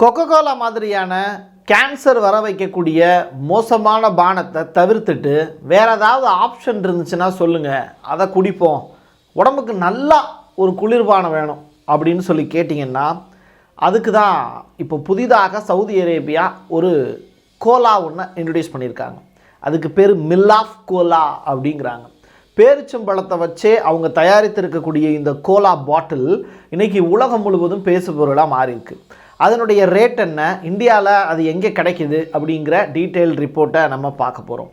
Coca Cola மாதிரியான cancer வர வைக்கக்கூடிய மோசமான பானத்தை தவிர்த்துட்டு வேறு ஏதாவது ஆப்ஷன் இருந்துச்சுன்னா சொல்லுங்கள் அதை குடிப்போம். உடம்புக்கு நல்லா ஒரு குளிர்பானம் வேணும் அப்படின்னு சொல்லி கேட்டிங்கன்னா அதுக்கு தான் இப்போ புதிதாக சவுதி அரேபியா ஒரு கோலா ஒன்று இன்ட்ரடியூஸ் பண்ணியிருக்காங்க. அதுக்கு பேர் மில்லாஃப் கோலா அப்படிங்கிறாங்க. பேரிச்சம்பழத்தை வச்சே அவங்க தயாரித்திருக்கக்கூடிய இந்த கோலா பாட்டில் இன்றைக்கி உலகம் முழுவதும் பேசுபொருளாக மாறியிருக்கு. அதனுடைய ரேட் என்ன? இந்தியாவில் அது எங்கே கிடைக்குது? அப்படிங்கிற டீட்டெயில் ரிப்போர்ட்டை நம்ம பார்க்க போகிறோம்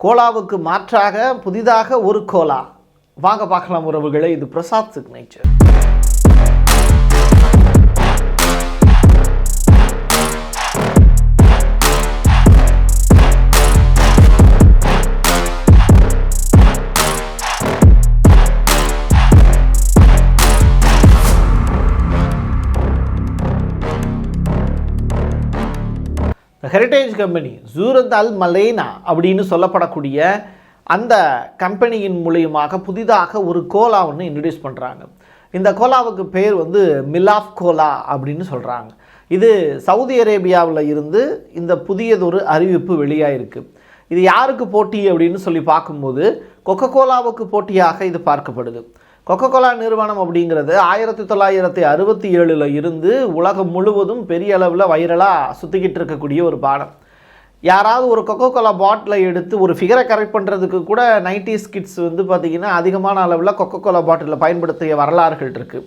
கோலாவுக்கு மாற்றாக புதிதாக ஒரு கோலா. வாங்க பார்க்கலாம் உறவுகளை இது பிரசாத் சிக்னேச்சர் ஹெரிட்டேஜ் கம்பெனி ஜூரத் அல் மலேனா அப்படின்னு சொல்லப்படக்கூடிய அந்த கம்பெனியின் மூலியமாக புதிதாக ஒரு கோலா ஒன்று இன்ட்ரடியூஸ் பண்ணுறாங்க இந்த கோலாவுக்கு பேர் வந்து மிலாஃப் கோலா அப்படின்னு சொல்கிறாங்க இது சவுதி அரேபியாவில் இருந்து இந்த புதியதொரு அறிவிப்பு வெளியாயிருக்கு. இது யாருக்கு போட்டி அப்படின்னு சொல்லி பார்க்கும்போது கொக்கோ கோலாவுக்கு போட்டியாக இது பார்க்கப்படுது. கொக்கோகோலா நிறுவனம் அப்படிங்கிறது ஆயிரத்தி தொள்ளாயிரத்தி அறுபத்தி ஏழில் இருந்து உலகம் முழுவதும் பெரிய அளவில் வைரலாக சுற்றிக்கிட்டு இருக்கக்கூடிய ஒரு பாடம் யாராவது ஒரு கொக்கோ கோலா பாட்டிலை எடுத்து ஒரு ஃபிகரை கரெக்ட் பண்ணுறதுக்கு கூட நைன்டிஸ் கிட்ஸ் வந்து பார்த்திங்கன்னா அதிகமான அளவில் கொக்கோ கோலா பாட்டிலை பயன்படுத்திய வரலாறுகள் இருக்குது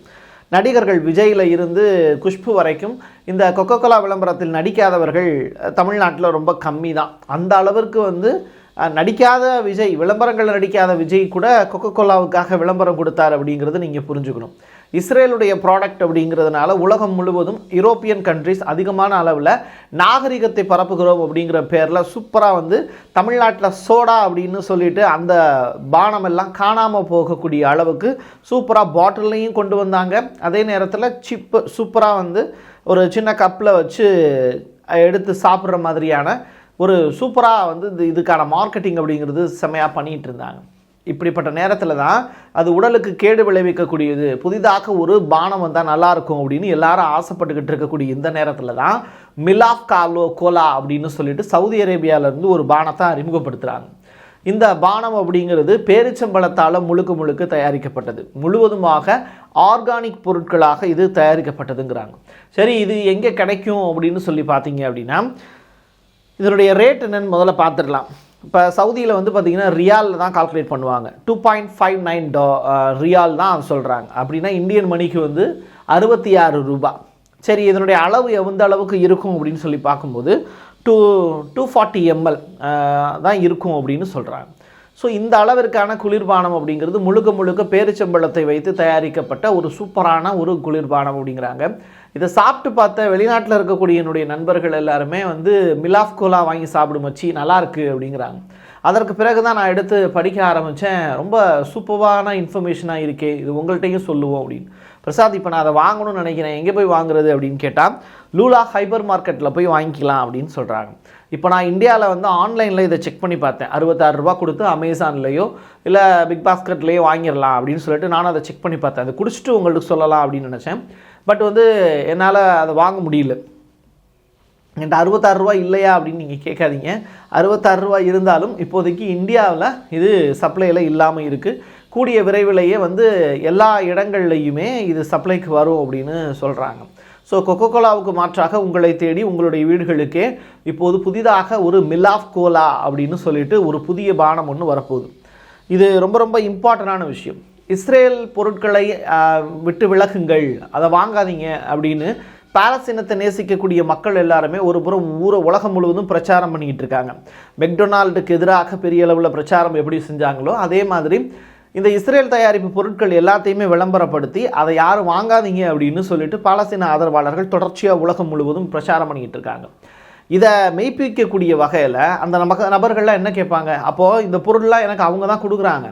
நடிகர்கள் விஜயில் இருந்து குஷ்பு வரைக்கும் இந்த கொக்கோ கோலா விளம்பரத்தில் நடிக்காதவர்கள் தமிழ்நாட்டில் ரொம்ப கம்மி தான் அந்த அளவிற்கு வந்து நடிக்காத விஜய் விளம்பரங்கள் நடிக்காத விஜய் கூட கொக்கோ கோலாவுக்காக விளம்பரம் கொடுத்தார் அப்படிங்கிறது நீங்கள் புரிஞ்சுக்கணும். இஸ்ரேலுடைய ப்ராடக்ட் அப்படிங்கிறதுனால உலகம் முழுவதும் யூரோப்பியன் கண்ட்ரிஸ் அதிகமான அளவில் நாகரிகத்தை பரப்புகிறோம் அப்படிங்கிற பேரில் சூப்பராக வந்து தமிழ்நாட்டில் சோடா அப்படின்னு சொல்லிட்டு அந்த பானமெல்லாம் காணாமல் போகக்கூடிய அளவுக்கு சூப்பராக பாட்டில்லையும் கொண்டு வந்தாங்க. அதே நேரத்தில் சிப்பு சூப்பராக வந்து ஒரு சின்ன கப்பில் வச்சு எடுத்து சாப்பிட்ற மாதிரியான ஒரு சூப்பராக வந்து இது இதுக்கான மார்க்கெட்டிங் அப்படிங்கிறது செம்மையாக பண்ணிகிட்டு இருந்தாங்க. இப்படிப்பட்ட நேரத்தில் தான் அது உடலுக்கு கேடு விளைவிக்கக்கூடியது புதிதாக ஒரு பானம் வந்தால் நல்லாயிருக்கும் அப்படின்னு எல்லாரும் ஆசைப்பட்டுக்கிட்டு இருக்கக்கூடிய இந்த நேரத்தில் தான் மிலாஃப் காலோ கோலா அப்படின்னு சொல்லிட்டு சவுதி அரேபியாவிலேருந்து ஒரு பானத்தை அறிமுகப்படுத்துகிறாங்க இந்த பானம் அப்படிங்கிறது பேரிச்சம்பழத்தால் முழுக்க முழுக்க தயாரிக்கப்பட்டது. முழுவதுமாக ஆர்கானிக் பொருட்களாக இது தயாரிக்கப்பட்டதுங்கிறாங்க. சரி இது எங்கே கிடைக்கும் அப்படின்னு சொல்லி பார்த்தீங்க அப்படின்னா இதனுடைய ரேட் என்னென்னு முதல்ல பார்த்துடலாம். இப்போ சவுதியில் வந்து பார்த்திங்கன்னா ரியாலில் தான் கால்குலேட் பண்ணுவாங்க. டூ பாயிண்ட் ஃபைவ் நைன் டா ரியால் தான் சொல்கிறாங்க அப்படின்னா இந்தியன் மணிக்கு வந்து அறுபத்தி ஆறு ரூபா. சரி இதனுடைய அளவு எந்த அளவுக்கு இருக்கும் அப்படின்னு சொல்லி பார்க்கும்போது டூ டூ ஃபார்ட்டி எம்எல் தான் இருக்கும் அப்படின்னு சொல்கிறாங்க ஸோ இந்த அளவிற்கான குளிர்பானம் அப்படிங்கிறது முழுக்க முழுக்க பேரிச்சம்பழத்தை வைத்து தயாரிக்கப்பட்ட ஒரு சூப்பரான ஒரு குளிர்பானம் அப்படிங்கிறாங்க. இதை சாப்பிட்டு பார்த்த வெளிநாட்டில் இருக்கக்கூடிய என்னுடைய நண்பர்கள் எல்லாருமே வந்து மிலாஃப் கோலா வாங்கி சாப்பிடும் மச்சி நல்லா இருக்கு அப்படிங்கிறாங்க. அதற்கு பிறகு தான் நான் எடுத்து படிக்க ஆரம்பித்தேன் ரொம்ப சூப்பரான இன்ஃபர்மேஷனாக இருக்கே இது உங்கள்கிட்டையும் சொல்லுவோம் அப்படின்னு. பிரசாத் இப்போ நான் அதை வாங்கணும்னு நினைக்கிறேன். எங்கே போய் வாங்குறது அப்படின்னு கேட்டால் லூலா ஹைபர் மார்க்கெட்டில் போய் வாங்கிக்கலாம் அப்படின்னு சொல்கிறாங்க இப்போ நான் இந்தியாவில் வந்து ஆன்லைனில் இதை செக் பண்ணி பார்த்தேன். அறுபத்தாறு ரூபா கொடுத்து அமேசான்லேயோ இல்லை பிக் பாஸ்கெட்லேயோ வாங்கிடலாம் அப்படின்னு சொல்லிட்டு நானும் அதை செக் பண்ணி பார்த்தேன். அதை குடிச்சிட்டு உங்களுக்கு சொல்லலாம் அப்படின்னு நினச்சேன். பட் வந்து என்னால் அதை வாங்க முடியல. என்கிட்ட அறுபத்தாறு ரூபா இல்லையா அப்படின்னு நீங்கள் கேட்காதீங்க. அறுபத்தாறு ரூபா இருந்தாலும் இப்போதைக்கு இந்தியாவில் இது சப்ளையில் இல்லாமல் இருக்குது கூடிய விரைவிலேயே வந்து எல்லா இடங்கள்லையுமே இது சப்ளைக்கு வரும் அப்படின்னு சொல்கிறாங்க ஸோ கொக்கோ கோலாவுக்கு மாற்றாக உங்களை தேடி உங்களுடைய வீடுகளுக்கே இப்போது புதிதாக ஒரு மிலாஃப் கோலா அப்படின்னு சொல்லிட்டு ஒரு புதிய பானம் ஒன்று வரப்போகுது. இது ரொம்ப ரொம்ப இம்பார்ட்டண்டான விஷயம். இஸ்ரேல் பொருட்களை விட்டு விலகுங்கள் அதை வாங்காதீங்க அப்படின்னு பாலஸ்தீனத்தை நேசிக்கக்கூடிய மக்கள் எல்லாருமே ஒரு புறம் ஊர உலகம் முழுவதும் பிரச்சாரம் பண்ணிக்கிட்டு இருக்காங்க. மெக்டொனால்டுக்கு எதிராக பெரிய அளவில் பிரச்சாரம் எப்படி செஞ்சாங்களோ அதே மாதிரி இந்த இஸ்ரேல் தயாரிப்பு பொருட்கள் எல்லாத்தையுமே விளம்பரப்படுத்தி அதை யாரும் வாங்காதீங்க அப்படின்னு சொல்லிட்டு பாலஸ்தீன ஆதரவாளர்கள் தொடர்ச்சியாக உலகம் முழுவதும் பிரச்சாரம் பண்ணிக்கிட்டு இருக்காங்க. இதை மெய்ப்பிக்கக்கூடிய வகையில் அந்த நமக்கு நபர்கள்லாம் என்ன கேட்பாங்க? அப்போது இந்த பொருள்லாம் எனக்கு அவங்க தான் கொடுக்குறாங்க.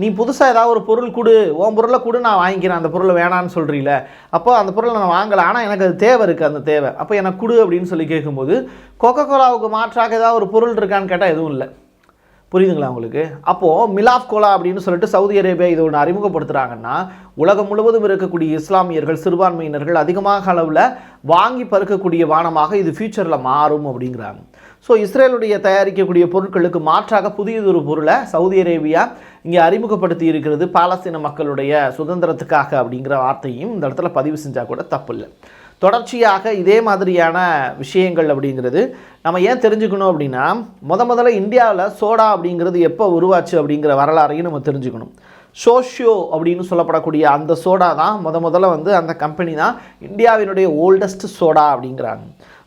நீ புதுசாக ஏதாவது ஒரு பொருள் கொடு. உன் பொருளை கொடு நான் வாங்கிக்கிறேன். அந்த பொருளை வேணான்னு சொல்கிறீல அப்போ அந்த பொருளை நான் வாங்கலை. ஆனால் எனக்கு அது தேவை இருக்குது அந்த தேவை. அப்போ எனக்கு கொடு அப்படின்னு சொல்லி கேட்கும்போது கொக்கோ கோலாவுக்கு மாற்றாக ஏதாவது ஒரு பொருள் இருக்கான்னு கேட்டால் எதுவும் இல்லை. புரியுதுங்களா உங்களுக்கு? அப்போது மிலாஃப் கோலா அப்படின்னு சொல்லிட்டு சவுதி அரேபியா இது ஒன்று அறிமுகப்படுத்துகிறாங்கன்னா உலகம் முழுவதும் இருக்கக்கூடிய இஸ்லாமியர்கள் சிறுபான்மையினர்கள் அதிகமாக அளவில் வாங்கி பருக்கக்கூடிய வானமாக இது ஃபியூச்சரில் மாறும் அப்படிங்கிறாங்க. ஸோ இஸ்ரேலுடைய தயாரிக்கக்கூடிய பொருட்களுக்கு மாற்றாக புதியதொரு பொருளை சவுதி அரேபியா இங்கே அறிமுகப்படுத்தி இருக்கிறது பாலஸ்தீன மக்களுடைய சுதந்திரத்துக்காக அப்படிங்கிற வார்த்தையும் இந்த இடத்துல பதிவு செஞ்சால் கூட தப்பு இல்லை தொடர்ச்சியாக இதே மாதிரியான விஷயங்கள் அப்படிங்கிறது நம்ம ஏன் தெரிஞ்சுக்கணும் அப்படின்னா முத முதல்ல இந்தியாவில் சோடா அப்படிங்கிறது எப்போ உருவாச்சு அப்படிங்கிற வரலாறையும் நம்ம தெரிஞ்சுக்கணும். சோஷியோ அப்படின்னு சொல்லப்படக்கூடிய அந்த சோடா தான் முத முதல்ல வந்து அந்த கம்பெனி தான் இந்தியாவினுடைய ஓல்டஸ்ட் சோடா அப்படிங்கிறாங்க.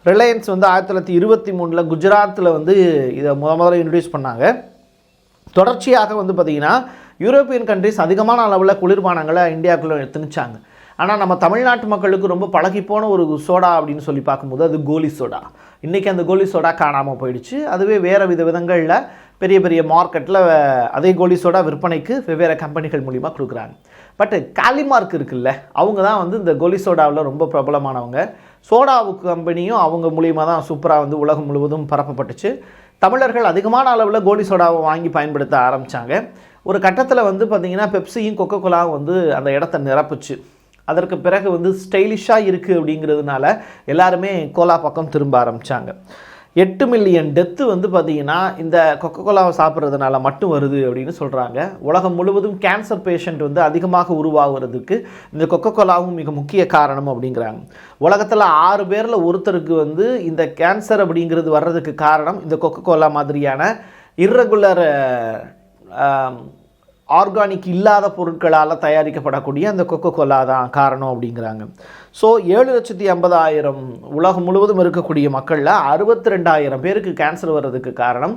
ரிலையன்ஸ் வந்து ஆயிரத்தி தொள்ளாயிரத்தி இருபத்தி மூணில் குஜராத்தில் வந்து இதை முத முதல்ல இன்ட்ரடியூஸ் பண்ணாங்க. தொடர்ச்சியாக வந்து பார்த்திங்கன்னா யூரோப்பியன் கண்ட்ரிஸ் அதிகமான அளவில் குளிர்பானங்களை இந்தியாவுக்குள்ளே திணிச்சாங்க ஆனால் நம்ம தமிழ்நாட்டு மக்களுக்கு ரொம்ப பழகிப்போன ஒரு சோடா அப்படின்னு சொல்லி பார்க்கும்போது அது கோலி சோடா. இன்றைக்கி அந்த கோலி சோடா காணாமல் போயிடுச்சு. அதுவே வேறு வித விதங்களில் பெரிய பெரிய மார்க்கெட்டில் அதே கோலி சோடா விற்பனைக்கு வெவ்வேறு கம்பெனிகள் மூலிமா கொடுக்குறாங்க. பட் காலிமார்க் இருக்குல்ல அவங்க தான் வந்து இந்த கோலி சோடாவில் ரொம்ப பிரபலமானவங்க. சோடாவு கம்பெனியும் அவங்க மூலியமாக தான் சூப்பராக வந்து உலகம் முழுவதும் பரப்பப்பட்டுச்சு. தமிழர்கள் அதிகமான அளவில் கோலி சோடாவை வாங்கி பயன்படுத்த ஆரம்பித்தாங்க ஒரு கட்டத்தில் வந்து பார்த்திங்கன்னா பெப்சியும் கொக்கோ கோலாவும் வந்து அந்த இடத்த நிரப்புச்சு. அதற்கு பிறகு வந்து ஸ்டைலிஷாக இருக்குது அப்படிங்கிறதுனால எல்லாருமே கோலா பக்கம் திரும்ப ஆரம்பித்தாங்க எட்டு மில்லியன் டெத்து வந்து பார்த்திங்கன்னா இந்த கொக்கோ கோலாவை சாப்பிட்றதுனால மட்டும் வருது அப்படின்னு சொல்கிறாங்க உலகம் முழுவதும் கேன்சர் பேஷண்ட் வந்து அதிகமாக உருவாகிறதுக்கு இந்த கொக்கோ கோலாவும் மிக முக்கிய காரணம் அப்படிங்கிறாங்க. உலகத்தில் ஆறு பேரில் ஒருத்தருக்கு வந்து இந்த கேன்சர் அப்படிங்கிறது வர்றதுக்கு காரணம் இந்த கொக்கோ கோலா மாதிரியான இர்ரெகுலர் ஆர்கானிக் இல்லாத பொருட்களால் தயாரிக்கப்படக்கூடிய அந்த கொக்கோ கோலா தான் காரணம் அப்படிங்கிறாங்க. ஸோ ஏழு லட்சத்தி ஐம்பதாயிரம் உலகம் முழுவதும் இருக்கக்கூடிய மக்களில் அறுபத்தி ரெண்டாயிரம் பேருக்கு கேன்சர் வர்றதுக்கு காரணம்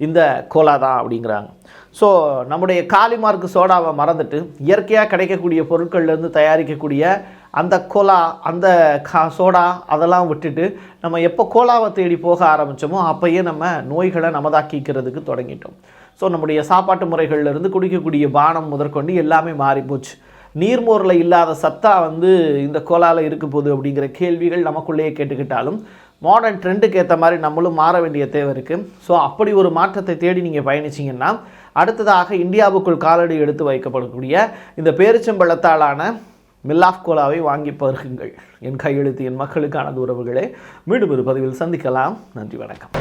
இந்த கோலா தான் அப்படிங்கிறாங்க. ஸோ நம்முடைய காலிமார்க் சோடாவை மறந்துட்டு இயற்கையாக கிடைக்கக்கூடிய பொருட்கள்லேருந்து தயாரிக்கக்கூடிய அந்த கோலா அந்த கா சோடா அதெல்லாம் விட்டுட்டு நம்ம எப்போ கோலாவை தேடி போக ஆரம்பித்தோமோ அப்போயே நம்ம நோய்களை நமதாக்கிக்கிறதுக்கு தொடங்கிட்டோம். ஸோ நம்முடைய சாப்பாட்டு முறைகள்லேருந்து குடிக்கக்கூடிய பானம் முதற்கொண்டு எல்லாமே மாறி போச்சு நீர்மோரில் இல்லாத சத்தா வந்து இந்த கோலால் இருக்க போகுது அப்படிங்கிற கேள்விகள் நமக்குள்ளேயே கேட்டுக்கிட்டாலும் மாடர்ன் ட்ரெண்டுக்கு ஏற்ற மாதிரி நம்மளும் மாற வேண்டிய தேவை இருக்குது ஸோ அப்படி ஒரு மாற்றத்தை தேடி நீங்கள் பயணிச்சிங்கன்னா அடுத்ததாக இந்தியாவுக்குள் காலடி எடுத்து வைக்கப்படக்கூடிய இந்த பேரிச்சம்பழத்தாலான மில்லாஃப் கோலாவை வாங்கி பருகுங்கள். என் கையெழுத்து என் மக்களுக்கானது உறவுகளே. மீண்டும் ஒரு பதிவில் சந்திக்கலாம். நன்றி வணக்கம்.